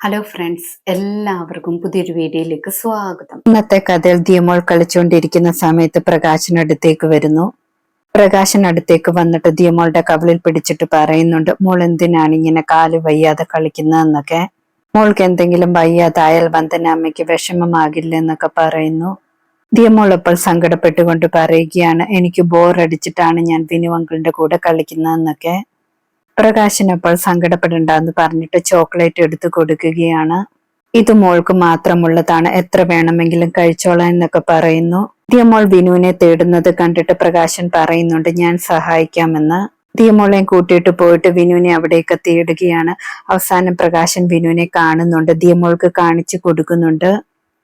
Hello friends എല്ലാവർക്കും പുതിയൊരു വീഡിയോയിലേക്ക് സ്വാഗതം. ഇന്നത്തെ കഥയിൽ ദിയമോൾ കളിച്ചുകൊണ്ടിരിക്കുന്ന സമയത്ത് പ്രകാശൻ അടുത്തേക്ക് വരുന്നു. പ്രകാശൻ അടുത്തേക്ക് വന്നിട്ട് ദിയമോളുടെ കവളിൽ പിടിച്ചിട്ട് പറയുന്നുണ്ട് മോൾ എന്തിനാണ് ഇങ്ങനെ കാൽ വയ്യാതെ കളിക്കുന്നതെന്നൊക്കെ? മോൾക്ക് എന്തെങ്കിലും വയ്യാതായാൽ വന്ദന അമ്മയ്ക്ക് വിഷമമാകില്ല എന്നൊക്കെ പറയുന്നു. ദിയമോൾ അപ്പോൾ സങ്കടപ്പെട്ടുകൊണ്ട് പറയുകയാണ് എനിക്ക് ബോർ അടിച്ചിട്ടാണ് ഞാൻ വിനു അങ്കിളിന്റെ കൂടെ കളിക്കുന്നതെന്നൊക്കെ. പ്രകാശൻ അപ്പോൾ സങ്കടപ്പെടണ്ടെന്ന് പറഞ്ഞിട്ട് ചോക്ലേറ്റ് എടുത്തു കൊടുക്കുകയാണ്. ഇത് മോൾക്ക് മാത്രമുള്ളതാണ്. എത്ര വേണമെങ്കിലും കഴിച്ചോളാം എന്നൊക്കെ പറയുന്നു. ദിയമോൾ വിനുവിനെ തേടുന്നത് കണ്ടിട്ട് പ്രകാശൻ പറയുന്നുണ്ട് ഞാൻ സഹായിക്കാമെന്ന്. ദിയമോളെയും കൂട്ടിയിട്ട് പോയിട്ട് വിനുവിനെ അവിടെയൊക്കെ തേടുകയാണ്. അവസാനം പ്രകാശൻ വിനുവിനെ കാണുന്നുണ്ട്. ദിയമോൾക്ക് കാണിച്ചു കൊടുക്കുന്നുണ്ട്.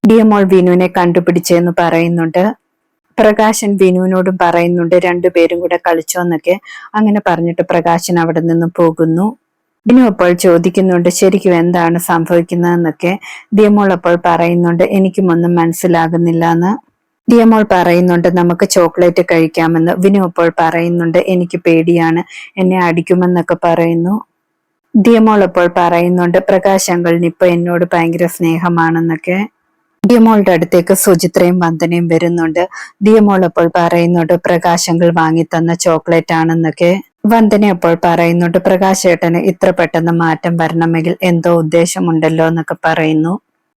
ഡിയമോൾ വിനുവിനെ കണ്ടുപിടിച്ചെന്ന് പറയുന്നുണ്ട്. പ്രകാശൻ വിനുവിനോടും പറയുന്നുണ്ട് രണ്ടുപേരും കൂടെ കളിച്ചോന്നൊക്കെ അങ്ങനെ പറഞ്ഞിട്ട് പ്രകാശൻ അവിടെ നിന്ന് പോകുന്നു. വിനു അപ്പോൾ ചോദിക്കുന്നുണ്ട് ശരിക്കും എന്താണ് സംഭവിക്കുന്നതെന്നൊക്കെ? ദിയമോൾ അപ്പോൾ പറയുന്നുണ്ട് എനിക്കും ഒന്നും മനസ്സിലാകുന്നില്ല എന്ന് ദിയമോൾ പറയുന്നുണ്ട് നമുക്ക് ചോക്ലേറ്റ് കഴിക്കാമെന്ന്. വിനു അപ്പോൾ പറയുന്നുണ്ട് എനിക്ക് പേടിയാണ് എന്നെ അടിക്കുമെന്നൊക്കെ പറയുന്നു. ദിയമോൾ അപ്പോൾ പറയുന്നുണ്ട് പ്രകാശ് അങ്കളിന് ഇപ്പൊ എന്നോട് ഭയങ്കര സ്നേഹമാണെന്നൊക്കെ. ദിയമോളുടെ അടുത്തേക്ക് സുചിത്രയും വന്ദനയും വരുന്നുണ്ട്. ദിയമോൾ അപ്പോൾ പറയുന്നുണ്ട് പ്രകാശങ്ങൾ വാങ്ങി തന്ന ചോക്ലേറ്റ് ആണെന്നൊക്കെ വന്ദന അപ്പോൾ പറയുന്നുണ്ട് പ്രകാശേട്ടന് ഇത്ര പെട്ടെന്ന് മാറ്റം വരണമെങ്കിൽ എന്തോ ഉദ്ദേശമുണ്ടല്ലോ എന്നൊക്കെ പറയുന്നു.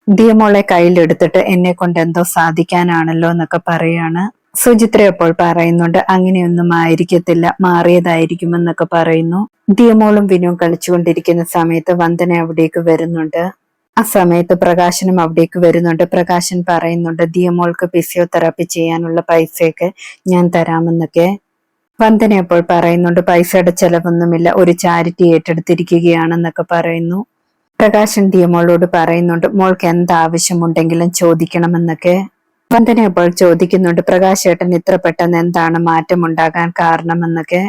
ഡിയമോളെ കയ്യിലെടുത്തിട്ട് എന്നെ കൊണ്ട് എന്തോ സാധിക്കാനാണല്ലോ എന്നൊക്കെ പറയാണ്. സുചിത്ര അപ്പോൾ പറയുന്നുണ്ട് അങ്ങനെയൊന്നും ആയിരിക്കത്തില്ല മാറിയതായിരിക്കുമെന്നൊക്കെ പറയുന്നു. ദിയമോളും വിനുവും കളിച്ചുകൊണ്ടിരിക്കുന്ന സമയത്ത് വന്ദന അവിടേക്ക് വരുന്നുണ്ട്. ആ സമയത്ത് പ്രകാശനം അവിടേക്ക് വരുന്നുണ്ട്. പ്രകാശൻ പറയുന്നുണ്ട് ദിയമോൾക്ക് ഫിസിയോതെറാപ്പി ചെയ്യാനുള്ള പൈസയൊക്കെ ഞാൻ തരാമെന്നൊക്കെ. വന്ദന അപ്പോൾ പറയുന്നുണ്ട് പൈസയുടെ ചെലവൊന്നുമില്ല ഒരു ചാരിറ്റി ഏറ്റെടുത്തിരിക്കുകയാണെന്നൊക്കെ പറയുന്നു. പ്രകാശൻ ദിയമോളോട് പറയുന്നുണ്ട് മോൾക്ക് എന്താവശ്യമുണ്ടെങ്കിലും ചോദിക്കണമെന്നൊക്കെ. വന്ദന അപ്പോൾ ചോദിക്കുന്നുണ്ട് പ്രകാശേട്ടൻ ഇത്ര പെട്ടെന്ന് എന്താണ് മാറ്റമുണ്ടാകാൻ കാരണമെന്നൊക്കെ?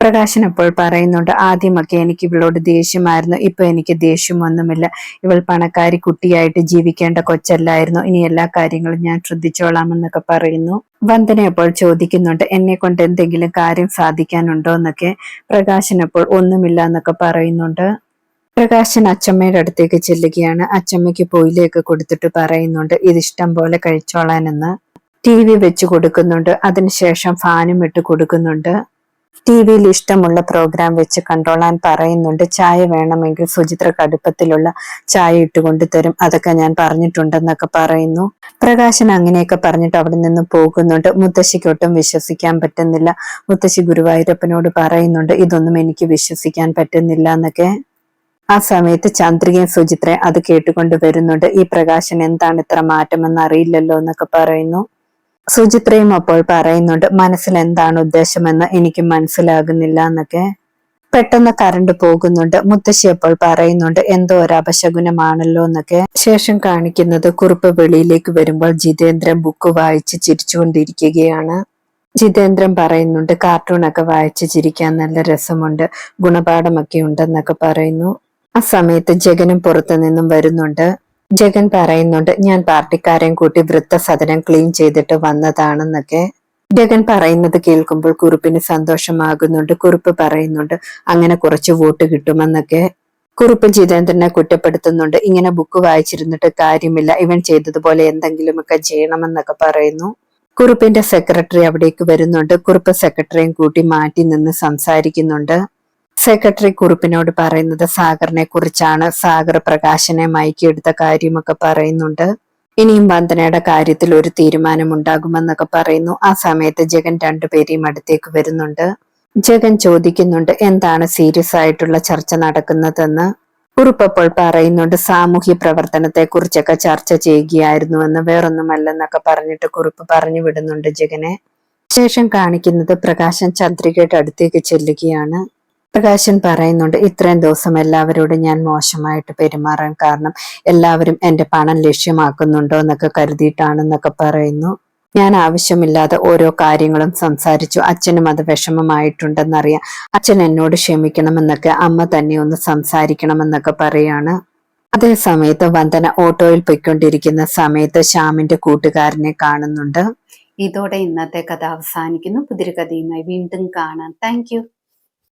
പ്രകാശൻ അപ്പോൾ പറയുന്നുണ്ട് ആദ്യമൊക്കെ എനിക്ക് ഇവളോട് ദേഷ്യമായിരുന്നു ഇപ്പൊ എനിക്ക് ദേഷ്യമൊന്നുമില്ല. ഇവൾ പണക്കാരി കുട്ടിയായിട്ട് ജീവിക്കേണ്ട കൊച്ചല്ലായിരുന്നു. ഇനി എല്ലാ കാര്യങ്ങളും ഞാൻ ശ്രദ്ധിച്ചോളാം എന്നൊക്കെ പറയുന്നു. വന്ദന അപ്പോൾ ചോദിക്കുന്നുണ്ട് എന്നെ കൊണ്ട് എന്തെങ്കിലും കാര്യം സാധിക്കാനുണ്ടോ എന്നൊക്കെ? പ്രകാശൻ അപ്പോൾ ഒന്നുമില്ല എന്നൊക്കെ പറയുന്നുണ്ട്. പ്രകാശൻ അച്ചമ്മയുടെ അടുത്തേക്ക് ചെല്ലുകയാണ്. അച്ചമ്മയ്ക്ക് പോയിലേക്ക് കൊടുത്തിട്ട് പറയുന്നുണ്ട് ഇത് ഇഷ്ടം പോലെ കഴിച്ചോളാനെന്ന്. ടി വി വെച്ച് കൊടുക്കുന്നുണ്ട്. അതിനുശേഷം ഫാനും ഇട്ട് കൊടുക്കുന്നുണ്ട്. ടി വിയിൽ ഇഷ്ടമുള്ള പ്രോഗ്രാം വെച്ച് കണ്ടോളാൻ പറയുന്നുണ്ട്. ചായ വേണമെങ്കിൽ സുചിത്ര കടുപ്പത്തിലുള്ള ചായ ഇട്ടുകൊണ്ട് തരും. അതൊക്കെ ഞാൻ പറഞ്ഞിട്ടുണ്ടെന്നൊക്കെ പറയുന്നു. പ്രകാശൻ അങ്ങനെയൊക്കെ പറഞ്ഞിട്ട് അവിടെ നിന്ന് പോകുന്നുണ്ട്. മുത്തശ്ശിക്ക് ഒട്ടും വിശ്വസിക്കാൻ പറ്റുന്നില്ല. മുത്തശ്ശി ഗുരുവായൂരപ്പനോട് പറയുന്നുണ്ട് ഇതൊന്നും എനിക്ക് വിശ്വസിക്കാൻ പറ്റുന്നില്ല എന്നൊക്കെ. ആ സമയത്ത് ചന്ദ്രികയും സുചിത്രയും അത് കേട്ടുകൊണ്ട് വരുന്നുണ്ട്. ഈ പ്രകാശൻ എന്താണ് ഇത്ര മാറ്റമെന്ന് അറിയില്ലല്ലോ എന്നൊക്കെ പറയുന്നു. സുചിത്രയും അപ്പോൾ പറയുന്നുണ്ട് മനസ്സിൽ എന്താണ് ഉദ്ദേശമെന്ന് എനിക്ക് മനസ്സിലാകുന്നില്ല എന്നൊക്കെ. പെട്ടെന്ന് കറണ്ട് പോകുന്നുണ്ട്. മുത്തശ്ശി അപ്പോൾ പറയുന്നുണ്ട് എന്തോ ഒരു അപശകുനമാണല്ലോ എന്നൊക്കെ. ശേഷം കാണിക്കുന്നത് കുറുപ്പ് വെളിയിലേക്ക് വരുമ്പോൾ ജിതേന്ദ്രൻ ബുക്ക് വായിച്ച് ചിരിച്ചുകൊണ്ടിരിക്കുകയാണ്. ജിതേന്ദ്രൻ പറയുന്നുണ്ട് കാർട്ടൂണൊക്കെ വായിച്ച് ചിരിക്കാൻ നല്ല രസമുണ്ട് ഗുണപാഠമൊക്കെ ഉണ്ടെന്നൊക്കെ പറയുന്നു. ആ സമയത്ത് ജഗനും പുറത്തു നിന്നും വരുന്നുണ്ട്. ജഗൻ പറയുന്നുണ്ട് ഞാൻ പാർട്ടിക്കാരെയും കൂട്ടി വൃത്തസദനം ക്ലീൻ ചെയ്തിട്ട് വന്നതാണെന്നൊക്കെ. ജഗൻ പറയുന്നത് കേൾക്കുമ്പോൾ കുറുപ്പിന് സന്തോഷമാകുന്നുണ്ട്. കുറുപ്പ് പറയുന്നുണ്ട് അങ്ങനെ കുറച്ച് വോട്ട് കിട്ടുമെന്നൊക്കെ. കുറുപ്പ് ജിതേന്ദ്രനെ കുറ്റപ്പെടുത്തുന്നുണ്ട് ഇങ്ങനെ ബുക്ക് വായിച്ചിരുന്നിട്ട് കാര്യമില്ല. ഇവൻ ചെയ്തതുപോലെ എന്തെങ്കിലുമൊക്കെ ചെയ്യണമെന്നൊക്കെ പറയുന്നു. കുറുപ്പിന്റെ സെക്രട്ടറി അവിടേക്ക് വരുന്നുണ്ട്. കുറുപ്പ് സെക്രട്ടറിയും കൂട്ടി മാറ്റി നിന്ന് സംസാരിക്കുന്നുണ്ട്. സെക്രട്ടറി കുറിപ്പിനോട് പറയുന്നത് സാഗറിനെ കുറിച്ചാണ്. സാഗർ പ്രകാശനെ മയക്കിയെടുത്ത കാര്യമൊക്കെ പറയുന്നുണ്ട്. ഇനിയും വന്ദനയുടെ കാര്യത്തിൽ ഒരു തീരുമാനം ഉണ്ടാകുമെന്നൊക്കെ പറയുന്നു. ആ സമയത്ത് ജഗൻ രണ്ടുപേരെയും അടുത്തേക്ക് വരുന്നുണ്ട്. ജഗൻ ചോദിക്കുന്നുണ്ട് എന്താണ് സീരിയസ് ആയിട്ടുള്ള ചർച്ച നടക്കുന്നതെന്ന്? കുറിപ്പപ്പോൾ പറയുന്നുണ്ട് സാമൂഹ്യ പ്രവർത്തനത്തെ കുറിച്ചൊക്കെ ചർച്ച ചെയ്യുകയായിരുന്നുവെന്ന് വേറൊന്നുമല്ലെന്നൊക്കെ പറഞ്ഞിട്ട് കുറിപ്പ് പറഞ്ഞു വിടുന്നുണ്ട് ജഗനെ. ശേഷം കാണിക്കുന്നത് പ്രകാശൻ ചന്ദ്രികയുടെ അടുത്തേക്ക് ചെല്ലുകയാണ്. പ്രകാശൻ പറയുന്നുണ്ട് ഇത്രയും ദിവസം എല്ലാവരോടും ഞാൻ മോശമായിട്ട് പെരുമാറാൻ കാരണം എല്ലാവരും എന്റെ പണം ലക്ഷ്യമാക്കുന്നുണ്ടോ എന്നൊക്കെ കരുതിയിട്ടാണെന്നൊക്കെ പറയുന്നു. ഞാൻ ആവശ്യമില്ലാതെ ഓരോ കാര്യങ്ങളും സംസാരിച്ചു. അച്ഛനും അത് വിഷമമായിട്ടുണ്ടെന്നറിയാം. അച്ഛൻ എന്നോട് ക്ഷമിക്കണമെന്നൊക്കെ അമ്മ തന്നെ ഒന്ന് സംസാരിക്കണമെന്നൊക്കെ പറയാണ്. അതേ സമയത്ത് വന്ദന ഓട്ടോയിൽ പോയിക്കൊണ്ടിരിക്കുന്ന സമയത്ത് ശ്യാമിന്റെ കൂട്ടുകാരനെ കാണുന്നുണ്ട്. ഇതോടെ ഇന്നത്തെ കഥ അവസാനിക്കുന്നു. പുതിരി കഥയുമായി വീണ്ടും കാണാം. താങ്ക്